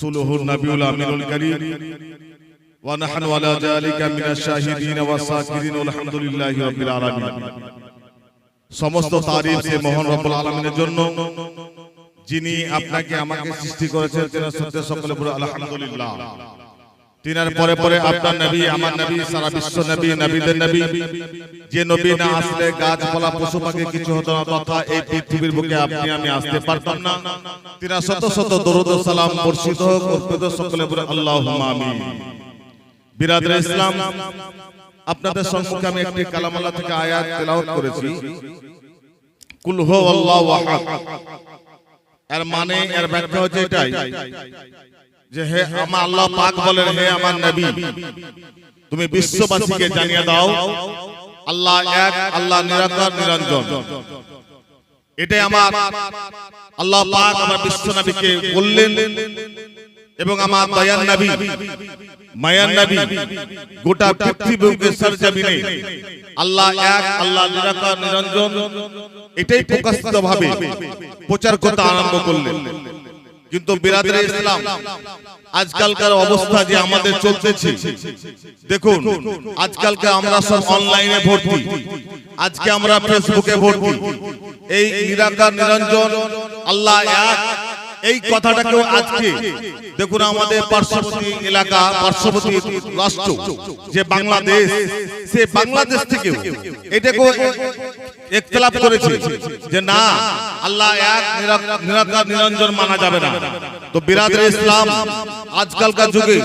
رسوله النبي الأمين الكريم ونحن على ذلك من الشاهدين والشاكرين والحمد لله رب العالمين সমস্ত তারিফ সে মোহন রব্বুল আলমিনের জন্য যিনি আপনাকে আমাকে সৃষ্টি করেছেন তিনি সত্য সকলে বলে আলহামদুলিল্লাহ তিনার পরে পরে আপনার নবী আমার নবী সারা বিশ্ব নবী নবীদের নবী। যে নবী না আসলে গাছপালা পশু পাখি কিছু হতো না তথা এই পৃথিবীর বুকে আপনি আমি আসতে পারতাম না। তিনা শত শত দরুদ সালাম বর্ষিত হোক অর্পিত সকলে বলে আল্লাহুম্মা আমিন। বিরাদরে ইসলাম আপনাদের সম্মুখে আমি একটি কালামাল্লাহ থেকে আয়াত তেলাওয়াত করেছি। কুল হু আল্লাহু আহাদ। এর মানে এর ব্যাখ্যা হচ্ছে এটাই। যে হে আমার আল্লাহ পাক বলেন, হে আমার নবী, তুমি বিশ্ববাসীকে জানিয়ে দাও, আল্লাহ এক, আল্লাহ নিরাকার, নিরঞ্জন। এটাই আমার আল্লাহ পাক আমার বিশ্ব নবীকে বললেন এবং আমার দয়ান নবী মায়ান নবী, গোটা পৃথিবীকে সরজমিনে আল্লাহ এক, আল্লাহ নিরাকার, নিরঞ্জন, এটাই প্রকাশিত ভাবে প্রচার করতে আরম্ভ করলেন। কিন্তু বিরাদের ইসলাম। আজকালকার অবস্থা যে আমাদের চলতেছে। দেখুন আজকালকে আমরা সব অনলাইনে ভর্তি। আজকে আমরা ফেসবুকে ভর্তি। এই নিরাকার নিরঞ্জন আল্লাহ এক। এই কথাটাকেও আজকে দেখুন আমাদের পার্শ্ববর্তী এলাকা পার্শ্ববর্তী রাষ্ট্র যে বাংলাদেশ সে বাংলাদেশ থেকেও। এটাকেও একতলাপ করেছে যে না, আল্লাহ এক নিরাকার নিরঞ্জন মানা যাবে না। তো বিরাদের ইসলাম আজকালকার যুগে,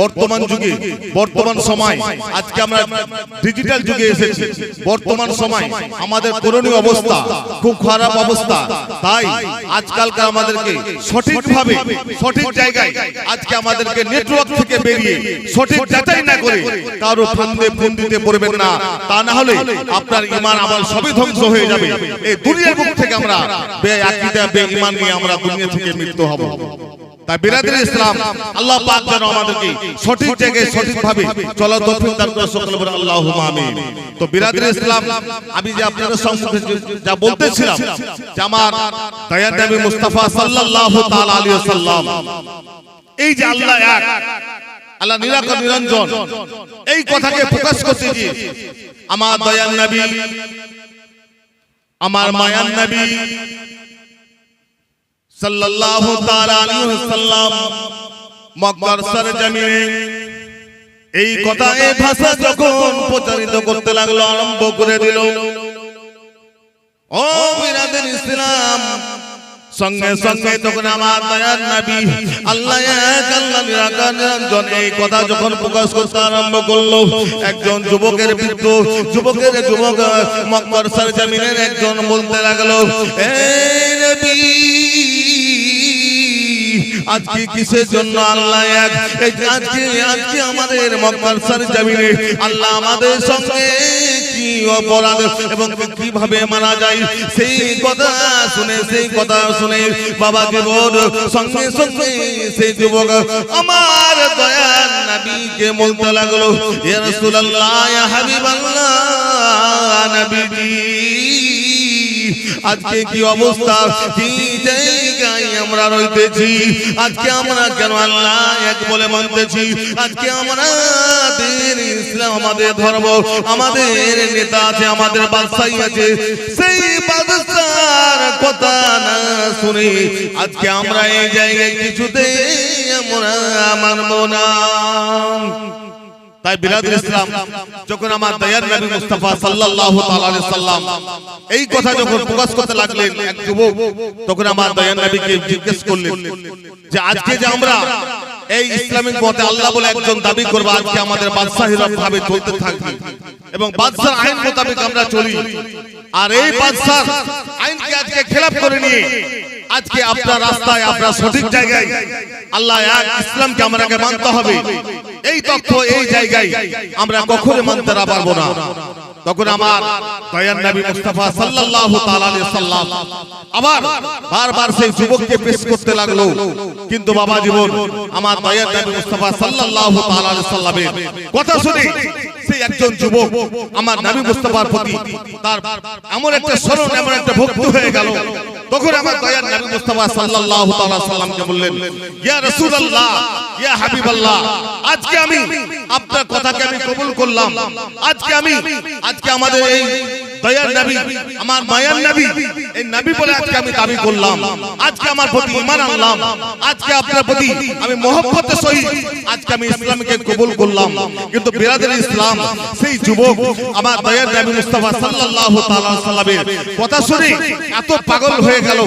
বর্তমান যুগে, বর্তমান সময়, আজকে আমরা ডিজিটাল যুগে এসেছি। বর্তমান সময় আমাদের করণীয় অবস্থা খুব খারাপ অবস্থা। তাই আজকালকার আমাদেরকে সঠিকভাবে, সঠিক জায়গায় আজকে আমাদেরকে নেটওয়ার্ক থেকে বেরিয়ে সঠিক যাচাই না করে কারও ফান্দে, ফোন দিতে পড়বেন না। তা না হলে আপনার ইমান আমল সবই ধ্বংস হয়ে যাবে। এই দুনিয়ার মুখ থেকে আমরা বে আকীদা বে ইমান নিয়ে আমরা দুনিয়া থেকে মৃত্যু হব। তাই বিরাদের ইসলাম, আল্লাহ পাক যেন আমাদেরকে সঠিক জায়গায় সঠিকভাবে চলা তৌফিক দান করে। সকলে বলে আল্লাহুম্মা আমিন। তো বিরাদের ইসলাম, আমি যে আপনাদের সম্মুখে যা বলতেছিলাম, যে আমার দয়ার নবী মুস্তাফা সাল্লাল্লাহু তাআলা আলাইহি ওয়াসাল্লাম, এই যে আল্লাহ এক, আল্লাহ নিরাকার, নিরঞ্জন, এই কথাকে প্রকাশ করতে গিয়ে আমার দয়ার নবী আমার মায়ান নবী সাল্লাল্লাহু তাআলা আলাইহি ওয়াসাল্লাম মক্কার সরজমিনে এই কথা এই ভাষা যখন প্রচারিত করতে লাগল আরম্ভ করে দিল। ও মিরাদের ইসলাম সঙ্গে সঙ্গে তখন আমার দয়ার নবী আল্লাহ এক আল্লাহ নিরাকার এই কথা যখন প্রকাশ করতে আরম্ভ করল একজন যুবকের বৃদ্ধ যুবকের যুবক মক্কর সরজমিনের একজন বলতে লাগল এই নবী আজকে কিসের জন্য আল্লাহ এক? আজকে আজকে আমাদের মক্কার সরজমিনে আল্লাহ আমাদের সঙ্গে কি অপরাধ এবং কীভাবে মারা যায়? সেই কথা শুনে, সেই কথা শুনে বাবা জীবন সঙ্গে সঙ্গে সেই যুবক আমার দয়ার নাবিকে বলতে লাগল ইয়া রাসূলুল্লাহ হাবিবাল্লাহ আজকে কি অবস্থা? আমরা রইতেছি? আজকে আমরা কেন আল্লাহ এক বলে মানতেছি। আজকে আমরা ইসলাম আমাদের ধর্ম আমাদের নেতা আছে আমাদের বাদশাহী আছে। সেই বাদশার কথা না শুনে আজকে আমরা এই জায়গায় কিছুতে আমরা মানব না। তাই বিলাদুল ইসলাম যখন আমার দয়ার নবী মুস্তাফা সাল্লাল্লাহু তাআলা আলাইহি সাল্লাম এই কথা যখন প্রকাশ করতে লাগলেন এক যুবক, তখন আমার দয়ার নবীকে জিজ্ঞেস করলেন যে আজকে যে আমরা এই ইসলামিক মতে আল্লাহ বলে একজন দাবি করব, আজকে আমাদের বাদশাহীরা ভাবে চলতে থাকবে এবং বাদশার আইন মোতাবেক আমরা চলি। আর এই বাদশার আইনকে আজকে খেলাপ করে নিয়ে আজকে আপনার রাস্তায়, আপনার সঠিক জায়গায় আল্লাহ এক ইসলামকে আমাকে মানতে হবে। এই তথ্য এই জায়গায় আমরা কখনো মানতে পারব না। তখন আমার দয়ার নবী মুস্তাফা সাল্লাল্লাহু তাআলা আলাইহি সাল্লাম আবার বারবার সেই যুবককে পেশ করতে লাগল। কিন্তু বাবা জীবন আমার দয়ার নবী মুস্তাফা সাল্লাল্লাহু তাআলা আলাইহি সাল্লামের কথা শুনে সেই একজন যুবক আমার নবী মুস্তাফার প্রতি তার এমন একটা স্মরণ এমন একটা ভক্তি হয়ে গেল। তখন আমার দয়ার নবী মুস্তাফা সাল্লাল্লাহু তাআলা সাল্লামকে বললেন, ইয়া রাসূলুল্লাহ, ইয়া হাবিবাল্লাহ, আজকে আমি আপনার কথাকে আমি কবুল করলাম। আজকে আমি, আজকে আমাদের এই দয়ার নবী আমার মায়ার নবী এই নবী বলে আজকে আমি দাবি করলাম। আজকে আমার প্রতি ঈমান আনলাম। আজকে আপনার প্রতি আমি মহব্বতের সহিত আজকে আমি ইসলামকে কবুল করলাম। কিন্তু বিরাদের ইসলাম সেই যুবক আমার দয়ার নবী মুস্তাফা সাল্লাল্লাহু তাআলা সাল্লামের কথা শুনে এত পাগল হয়ে গেল।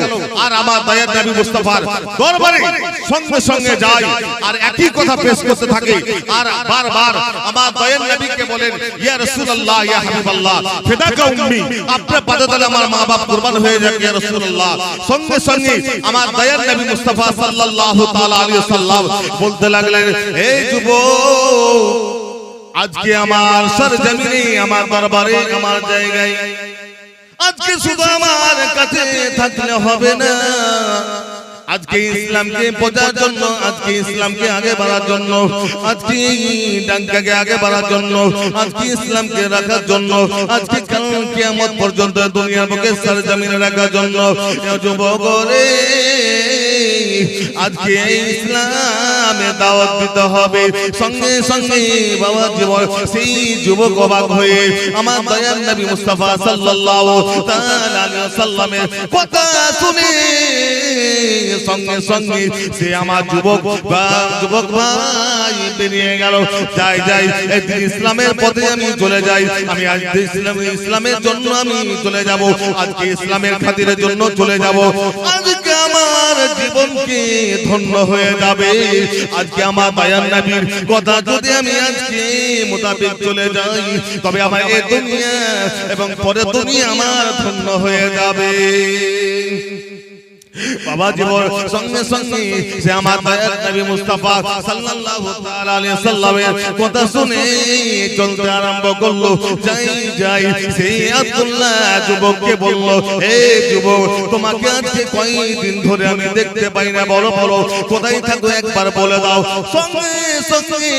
আর আমার দয়ার নবী মুস্তাফার দরবারে সঙ্গে সঙ্গে যায় আর একই কথা পেশ করতে থাকে। আর বারবার আমার দয়ার নবীকে বলেন ইয়া রাসূলুল্লাহ ইয়া হাবিবাল্লাহ ফিদাকা উম্মি আপনার পাদে তলে আমার মা বাপ কুরবান হয়ে যাক ইয়া রাসূলুল্লাহ। সঙ্গে সঙ্গে আমার দয়ার নবী মুস্তাফা সাল্লাল্লাহু তাআলা আলাইহি সাল্লাম বলতে লাগলেন এই যুবক, আজকে আমার সরজমিনে, আমার দরবারে, আমার জায়গায়, আজকে শুধু আমার কাছে থাকলে হবে না। আজকে ইসলামকে বোঝার জন্য আজকে ইসলামকে আগে বাড়ার জন্য আজকে ডাঙ্কাকে আগে বাড়ার জন্য আজকে ইসলামকে রাখার জন্য আজকে কিয়ামত পর্যন্ত দুনিয়ার বুকে সরজমিনে রাখার জন্য যুবক রে। আজকে ইসলামে দাওয়াত দিতে হবে। সঙ্গে সঙ্গে বাবা জীবন সেই যুবক অবাক হয়ে আমার দয়াল নবী মুস্তাফা সাল্লাল্লাহু তাআলা আলাইহি সাল্লামের কথা শুনে সঙ্গে সঙ্গে সে আমার যুবক বা যুবক ভাই বেরিয়ে গেল। যাই যাই একদিন ইসলামের পথে আমি চলে যাই। আমি আজ ইসলাম ইসলামের জন্য আমি চলে যাব। আজকে ইসলামের খাতিরের জন্য চলে যাব। আজকে জীবনকে ধন্য হয়ে যাবে? আজকে আমার বায়ান নবীর কথা যদি আমি আজকে মোতাবেক চলে যাই, তবে আমার এই দুনিয়া এবং পরে দুনিয়া আমার ধন্য হয়ে যাবে। বাবা জীবন সঙ্গে সঙ্গে সে আমার দয়ার নবী মুস্তাফা সাল্লাল্লাহু তাআলা আলাইহি সাল্লামের কথা শুনে চলতে আরম্ভ করল। যাই যাই সেই আব্দুল্লাহ যুবককে বলল হে যুবক তোমাকে আজকে কয়দিন ধরে আমি দেখতে পাই না বলো বলো কোথায় থাকো একবার বলে দাও। সঙ্গে সঙ্গে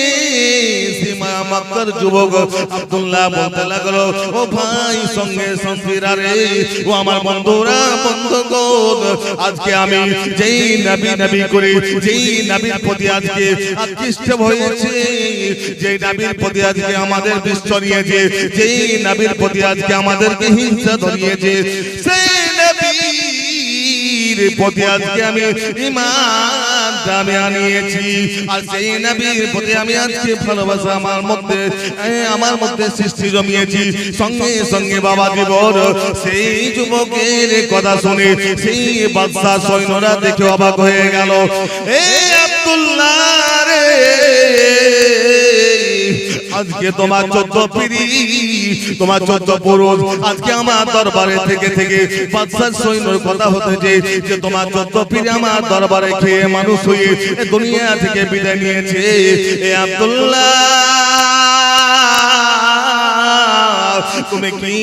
সীমা মক্কার যুবক আব্দুল্লাহ বলতে লাগল ও ভাই সঙ্গে সঙ্গে রে ও আমার বন্ধুরা বন্ধুগণ আজকে আমি যেই নবী নবী করে, যেই নবীর প্রতি আজকে আকৃষ্ট হয়েছে, যেই নবীর প্রতি আজকে আমাদের বিশ্ব নিয়েছে যেই নবীর প্রতি আজকে আমাদেরকে হিংসা ধরিয়েছে সেই নবীর প্রতি আজকে আমি ইমান আমি আনিয়েছি। আর সেই নবীর প্রতি আমি আজকে ভালোবাসা আমার মধ্যে আমার মধ্যে সৃষ্টি জমিয়েছি। সঙ্গে সঙ্গে বাবা জীবন, সেই যুবকের কথা শুনে সেই বাদশাহ সৈন্যরা দেখে অবাক হয়ে গেল। এ আব্দুল্লাহ রে, আজকে তোমার চোদ্দ পিড়ি তোমার চোদ্দ পুরুষ আজকে আমার দরবারে থেকে থেকে বাদশাহ সৈন্যর কথা হতে যে তোমার চোদ্দ পীর আমার দরবারে খেয়ে মানুষ হয়ে দুনিয়া থেকে বিদায় নিয়েছে। এ আব্দুল্লাহ। তুমি কি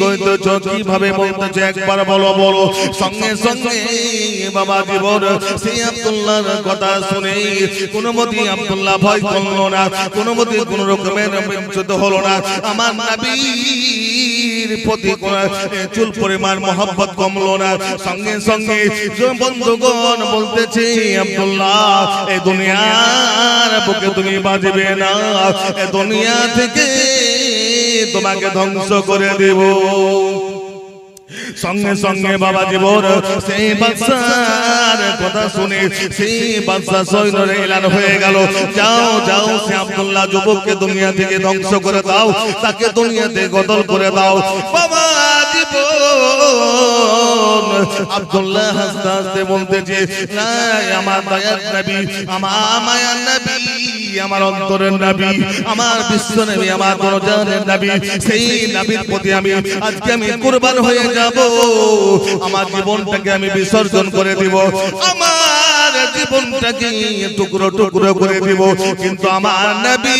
কইতেছ কীভাবে বলতেছো একবার বলো বলো। সঙ্গে সঙ্গে বাবা জীবন সেই আব্দুল্লাহর কথা শুনে কোনো মতি আব্দুল্লাহ ভয় করল না কোনো মতি কোন রকমের বিচ্যুত হলো না। আমার নবীর প্রতি চুল পরিমাণ মহব্বত কমলো না। সঙ্গে সঙ্গে বন্ধুগণ বলতেছে আব্দুল্লাহ এই দুনিয়ার বুকে তুমি বাজবে না। এ দুনিয়া থেকে তোমাকে ধ্বংস করে দেব। সঙ্গে সঙ্গে বাবা জীবন সেই বাদশার কথা শুনে সেই বাদশা সৈন্যের এলান হয়ে গেল। যাও যাও সে আব্দুল্লাহ যুবককে দুনিয়া থেকে ধ্বংস করে দাও তাকে দুনিয়াতে গদল করে দাও। বাবা! আব্দুল্লাহ হাসতে হাসতে বলতেছে আমার নবী আমার মায়ার নবী আমার অন্তরের নবী আমার বিশ্ব নবী আমার দরজানের নবী সেই নবীর প্রতি আমি আজকে আমি কুরবান হয়ে যাব। আমার জীবনটাকে আমি বিসর্জন করে দিব। আমার জীবনটাকে টুকরো টুকরো করে দিব। কিন্তু আমার নবী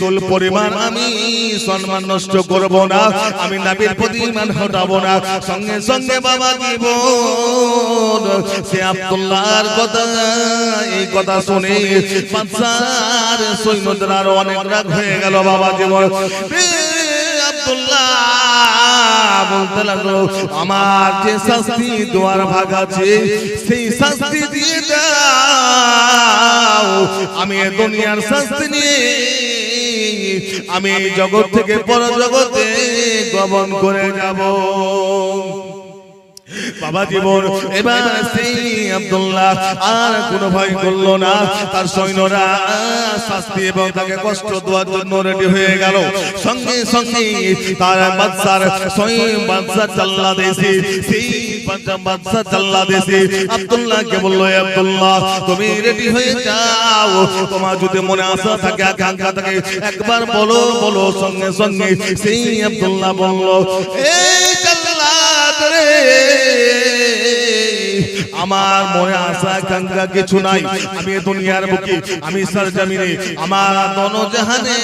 চুল পরিমাণ আমি, সম্মান নষ্ট করব না, আমি নাবির পরিমাণ হটাবো না। সঙ্গে সঙ্গে বাবা দিব সে আব্দুল্লাহর কথা, এই কথা শুনে বাদশার সৈন্যদের আরও অনেক রাগ হয়ে গেল বাবা জীবন। বলতে লাগল, আমার যে শাস্তি দোয়ার ভাগ আছে, সেই শাস্তি দিয়ে দাও। আমি দুনিয়ার শাস্তি নিয়ে, আমি জগৎ থেকে পর জগতে গমন করে যাব। বাবা জীবন এবার সেই আব্দুল্লাহ আর কোনো ভয় করল না। তার সৈন্যরা শাস্তি এবং তাকে কষ্ট দেওয়ার জন্য রেডি হয়ে গেল। সঙ্গে সঙ্গে তার বাদশার স্বয়ং বাদশা চাল্লা দেশে সেই বাদশা চাল্লা দেশে আব্দুল্লাহকে বলল আব্দুল্লাহ তুমি রেডি হয়ে যাও। তোমার যদি মনে আশা থাকে আকাঙ্ক্ষা থাকে একবার বলো বলো। সঙ্গে সঙ্গে সেই আব্দুল্লাহ বলল এই রে। আমার মনে আশা আকাঙ্ক্ষা কিছু নাই। আমি দুনিয়ার বুকে, আমি সরজমিনে। আমার দন জাহানে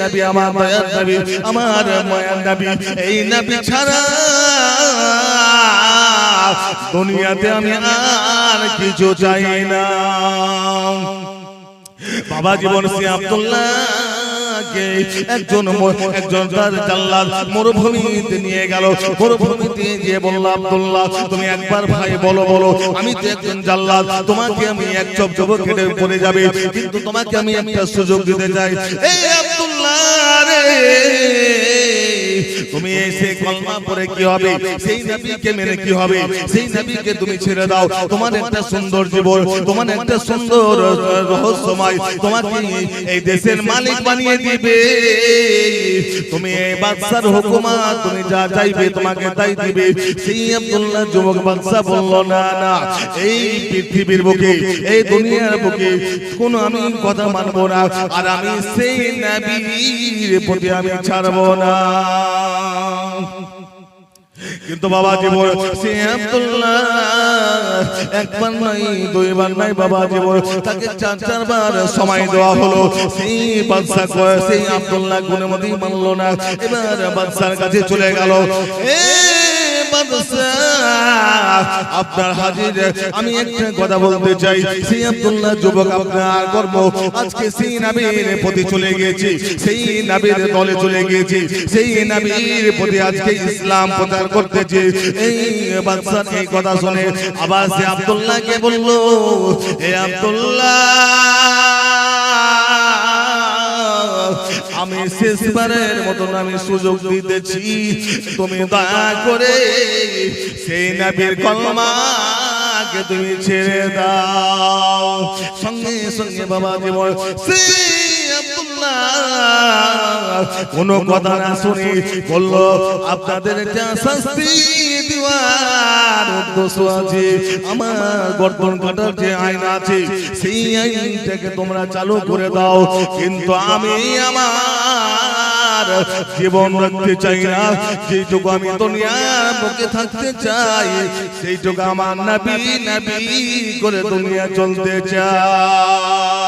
নবী, আমার দয়ার নবী, আমার মায়ার নবী। এই নবী ছাড়া দুনিয়াতে আমি আর কিছু চাই না। বাবা জীবন সে আব্দুল্লাহ। কে একজন একজন তার জাল্লাদ মরুভূমিতে নিয়ে গেল। মরুভূমিতে গিয়ে বলল, আব্দুল্লাহ, তুমি একবার ভাই, বলো বলো, আমি তো একজন জাল্লাদ, তোমাকে আমি এক চপ চপ কেটে পড়ে যাবে, কিন্তু তোমাকে আমি একটা সুযোগ দিতে চাই। এই আব্দুল্লাহ রে! তুমি এসে কলমা পরে কি হবে? সেই নবীকে মেনে কি হবে? সেই নবীকে তুমি ছেড়ে দাও। তোমার একটা সুন্দর জীবন, তোমার একটা সুন্দর রহস্যময় তোমাকে এই দেশের মালিক বানিয়ে দিবে। তুমি এই বাদশার হুকুমা তুমি যা চাইবে তোমাকে তাই দিবে। সেই আব্দুল্লাহ যুবক বাদশা বলল, না না, এই পৃথিবীর বুকে, এই দুনিয়ার বুকে কোন আমি কথা মানবো না। আর আমি সেই নবীর প্রতি আমি ছাড়বো না। কিন্তু বাবা জীবন সে আব্দুল্লাহ একবার নাই দুইবার নাই বাবা জীবন তাকে চার চারবার সময় দেওয়া হলো। সেই বাদশা কয় সেই আব্দুল্লাহ গুণমতি মানলো না। এবার বাদশার কাছে চলে গেল। এ আপনার হাজির, আমি একটা কথা বলতে চাই। সেই আব্দুল্লাহ যুবক, আপনার কর্ম আজকে সেই নাবির প্রতি চলে গিয়েছে। সেই নাবির দলে চলে গিয়েছে। সেই নাবির প্রতি আজকে ইসলাম প্রচার করতেছে। এই বাদশাহ এই কথা শুনে আবার সে আব্দুল্লাহকে বলল, এ আব্দুল্লাহ! আমি শেষবারের মতন আমি সুযোগ দিতেছি। তুমি দয়া করে সেই নবীর কলমাকে তুমি ছেড়ে দাও। সঙ্গে সঙ্গে বাবা জীবন আব্দুল্লাহ কোন কথা না শুনে বলল আপনাদের শাস্তি দেওয়ার উদ্দেশ্য আছে। আমার গর্দন কাটার যে আইন আছে সেই আইনটাকে তোমরা চালু করে দাও। কিন্তু আমি আমার জীবন রাখতে চাই না। যেটুকু আমি দুনিয়ার বুকে থাকতে চাই সেই সেইটুকু আমার নবী নবী করে দুনিয়া চলতে চাই।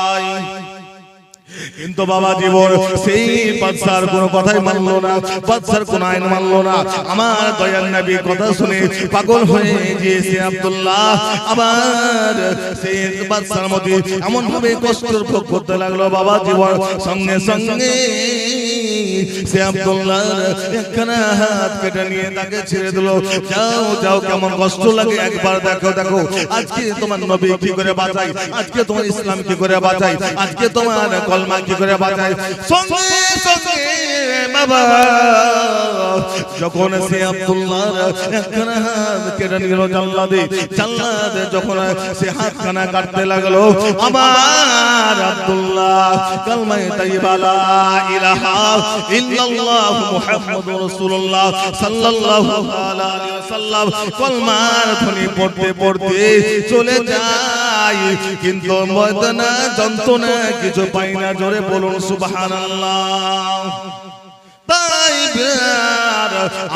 কিন্তু বাবা জীবন, সেই বাদশার কোনো কথাই মানলো না, বাদশার কোন আইন মানলো না। আমার দয়াল নবী কথা শুনে পাগল হয়ে গিয়েছে আব্দুল্লাহ। আবার সেই বাদশার মধ্যে এমন ভাবে কষ্ট ভোগ করতে লাগল বাবা জীবন। সঙ্গে সঙ্গে সে আব্দুল্লাহ হাত কেটে নিয়ে তাকে ছেড়ে দিল। যাও যাও, কেমন কষ্ট লাগে একবার দেখো দেখো। আজকে তোমার নবী কি করে বাঁচাই আজকে তোমার ইসলাম কি করে বাঁচাই আজকে তোমার কলমা কি করে বাঁচাই সঙ্গে সঙ্গে বাবা। যখন সে আব্দুল্লাহ একখানা হাত কেটে নিল জাল্লাদে জাল্লাদে যখন সে হাতখানা কাটতে লাগল আমার আব্দুল্লাহ কালমায় তাইবা লা ইলাহা ইল্লাল্লাহ মুহাম্মাদুর রাসূলুল্লাহ সাল্লাল্লাহু আলাইহি ওয়াসাল্লাম কলমার ধ্বনি পড়তে পড়তে চলে যায়। কিন্তু ময়দানা যন্ত্রণা কিছু পাই না জোরে বলুন সুবহানাল্লাহ। তাই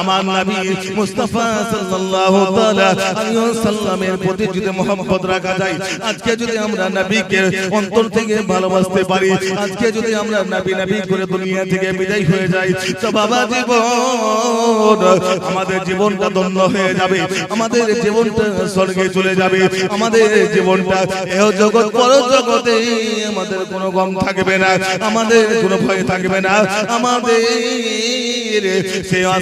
আমার নবী মুস্তাফা সাল্লাল্লাহু তাআলা আলাইহি ওয়াসাল্লামের প্রতি যদি মোহাম্মত রাখা যায়, আজকে যদি আমরা নবীকে অন্তর থেকে ভালোবাসতে পারি, আজকে যদি আমরা নবী নবী করে দুনিয়া থেকে বিদায় হয়ে যাই, তো বাবা জীবন আমাদের জীবনটা ধন্য হয়ে যাবে, আমাদের জীবনটা স্বর্গে চলে যাবে, আমাদের জীবনটা এহ জগৎ পর জগতে আমাদের কোনো গম থাকবে না, আমাদের কোনো ভয় থাকবে না, আমাদের সে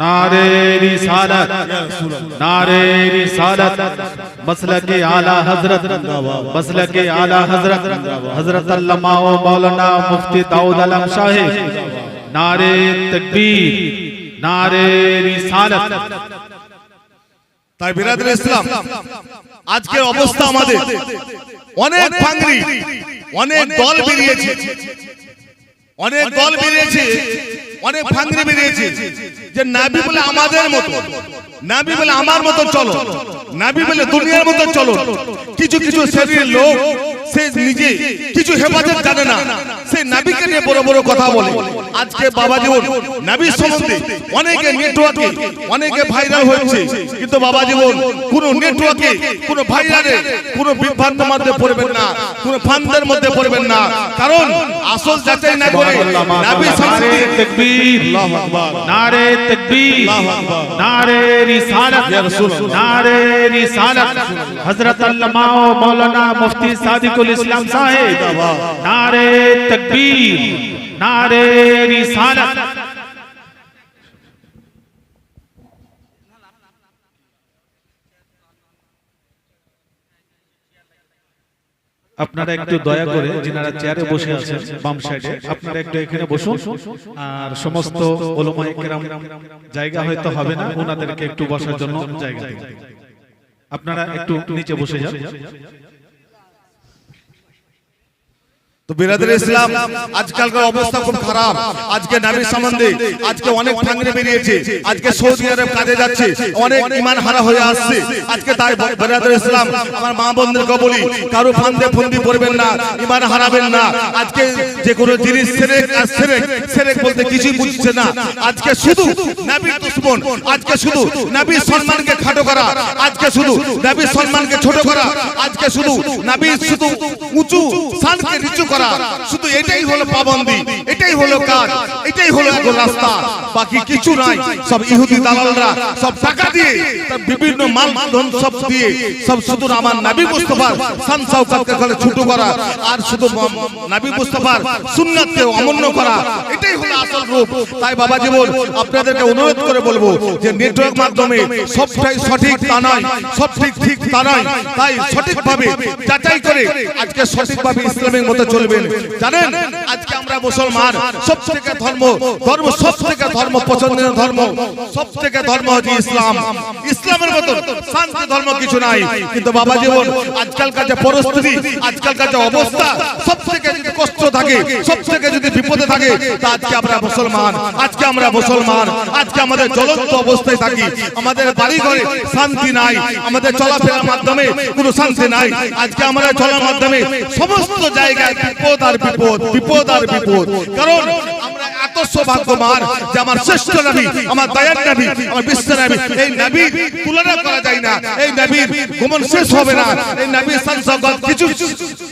नारे रिसालत नारे रिसालत मसलक आला हजरत मसलक आला हजरत हजरत अल्लामा व मौलाना मुफ्ती दाऊद अलम साहिब नारे तकबीर नारे रिसालत তাই বিরাদুল ইসলাম আজকের অবস্থা আমাদের অনেক ভাঙরি অনেক দল বেরিয়েছে অনেক দল বেরিয়েছে অনেক ভাঙরি বেরিয়েছে। যে নাবি বলে আমাদের মতো নাবি বলে আমার মতো চলো নাবি বলে দুনিয়ার মতো চলো কিছু কিছু শ্রেণির লোক সে নিজে কিছু হেফাজত জানে না। সে নাবিকে নিয়ে বড় বড় কথা বলে। আজকে বাবা জীবন নাবির সম্বন্ধে অনেকে নেটওয়ার্কে অনেকে ভাইরাল হয়েছে। কিন্তু বাবা জীবন কোন নেটওয়ার্কে কোন ভাইরালে কোন বিভ্রান্তের মধ্যে পড়বেন না। কোন ফান্দের মধ্যে পড়বেন না। কারণ আসল যাচাই না করে নাবি नारे তকবীর। নারে তকবীর। নারে রিসালাত। ইয়া রাসূল নারে রিসালাত। হযরত আল্লামা মাওলানা মুফতি সাদিকুল ইসলাম সাহেব। নারে তকবীর। নারে রিসালাত। আপনারা একটু দয়া করে যিনারা চেয়ারে বসে আছেন, বাম সাইডে আপনারা একটু এখানে বসুন। আর সমস্ত কেরাম জায়গা হয়তো হবে না, ওনাদেরকে একটু বসার জন্য জায়গা আপনারা একটু নিচে বসে যান। তো বিরাদের ইসলাম আজকালকার অবস্থা খুব খারাপ। আজকে নাবির সম্বন্ধে আজকে অনেক ভাঙরে বেরিয়েছে। আজকে সৌদি আরব কাজে যাচ্ছে। অনেক ইমান হারা হয়ে আসছে। আজকে তাই বিরাদের ইসলাম। আমার মা বোনদেরকে বলি কারও ফান্দে ফন্দি পড়বেন না। ইমান হারাবেন না। আজকে যে কোনো জিনিস সেরেক আর সেরেক। সেরেক বলতে কিছুই বুঝছে না। আজকে শুধু নাবির দুশ্মন। আজকে শুধু নাবির সম্মানকে খাটো করা। আজকে শুধু নাবির সম্মানকে ছোট করা। আজকে শুধু নাবির শুধু উঁচু নিচু করা। শুধু এটাই হলো পাবন্দি, এটাই হলো কাজ, এটাই হলো এখন রাস্তা। বাকি কিছু নাই, সব ইহুদি দালালরা সব টাকা দিয়ে বিভিন্ন মাল ধন সব দিয়ে, সব শুধু আমার নবী মুস্তাফার শান শওকতকে খালি ছোট করা, আর শুধু নবী মুস্তাফার সুন্নাতকে অমান্য করা, এটাই হলো আসল রূপ। তাই বাবা জীবন আপনাদেরকে অনুরোধ করে বলব যে নেটওয়ার্ক মাধ্যমে সবটাই সঠিক তা নয় সব ঠিক ঠিক তা নয়। তাই সঠিকভাবে যাচাই করে আজকে সঠিকভাবে ইসলামের মতো চলবেন জানেন আজকে আমরা মুসলমান সব থেকে ধর্ম ধর্ম সব থেকে ধর্ম পছন্দের ধর্ম সব থেকে ধর্ম হচ্ছে ইসলাম। ইসলামের মতো শান্তি ধর্ম কিছু নাই। কিন্তু বাবা জীবন আজকালকার যে পরিস্থিতি আজকালকার যে অবস্থা সব থাকে সব যদি বিপদে থাকে আজকে আমরা মুসলমান। আজকে আমরা মুসলমান। আজকে আমাদের জ্বলন্ত অবস্থায় থাকি। আমাদের বাড়ি ঘরে শান্তি নাই। আমাদের চলাফেরার মাধ্যমে কোনো শান্তি নাই। আজকে আমরা চলার মাধ্যমে সমস্ত জায়গায় বিপদ আর বিপদ বিপদ আর বিপদ। কারণ এত সৌভাগ্যবান যে আমার শ্রেষ্ঠ নবী আমার দয়ার নবী আমার বিশ্ব নবী এই নবী তুলনা করা যায় না। এই নবীর গমন শেষ হবে না। এই নবীর সংসদ কিছু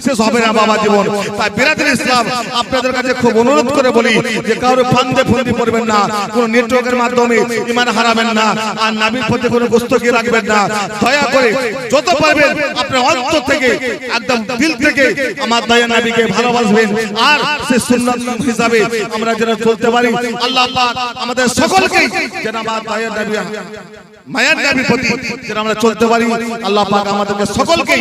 শেষ হবে না বাবা জীবন। তাই বিরাটের ইসলাম আপনাদের কাছে খুব অনুরোধ করে বলি যে কারও ফান্দে ফন্দি পড়বেন না, কোন নেটওয়ার্কের মাধ্যমে ইমান হারাবেন না, আর নাবির প্রতি কোনো গোস্তকি রাখবেন না। দয়া করে যত পারবেন আপনার অন্তর থেকে, একদম দিল থেকে আমার দয়া নবীকে ভালোবাসবেন। আর সে সুন্নাত হিসাবে আমরা যেন চলতে পারি। আল্লাহ পাক আমাদের সকলকে যেন আমার দয়া নবী মায়ার নবীর প্রতি যেন আমরা চলতে পারি। আল্লাহ পাক আমাদেরকে সকলকে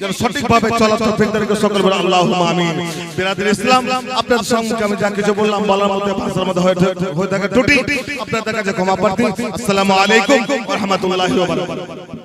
যেন সঠিকভাবে চলার তৌফিক দান করে সকল বলে আল্লাহুম্মা আমিন। বিরাদুল ইসলাম আপনাদের সঙ্গে আমি যা কিছু বললাম বলার মধ্যে ভাষার মধ্যে হয়ে হয়ে থাকে ত্রুটি। আপনাদের কাছে ক্ষমা প্রার্থী। আসসালামু আলাইকুম ওয়া রাহমাতুল্লাহি ওয়া বারাকাতুহু।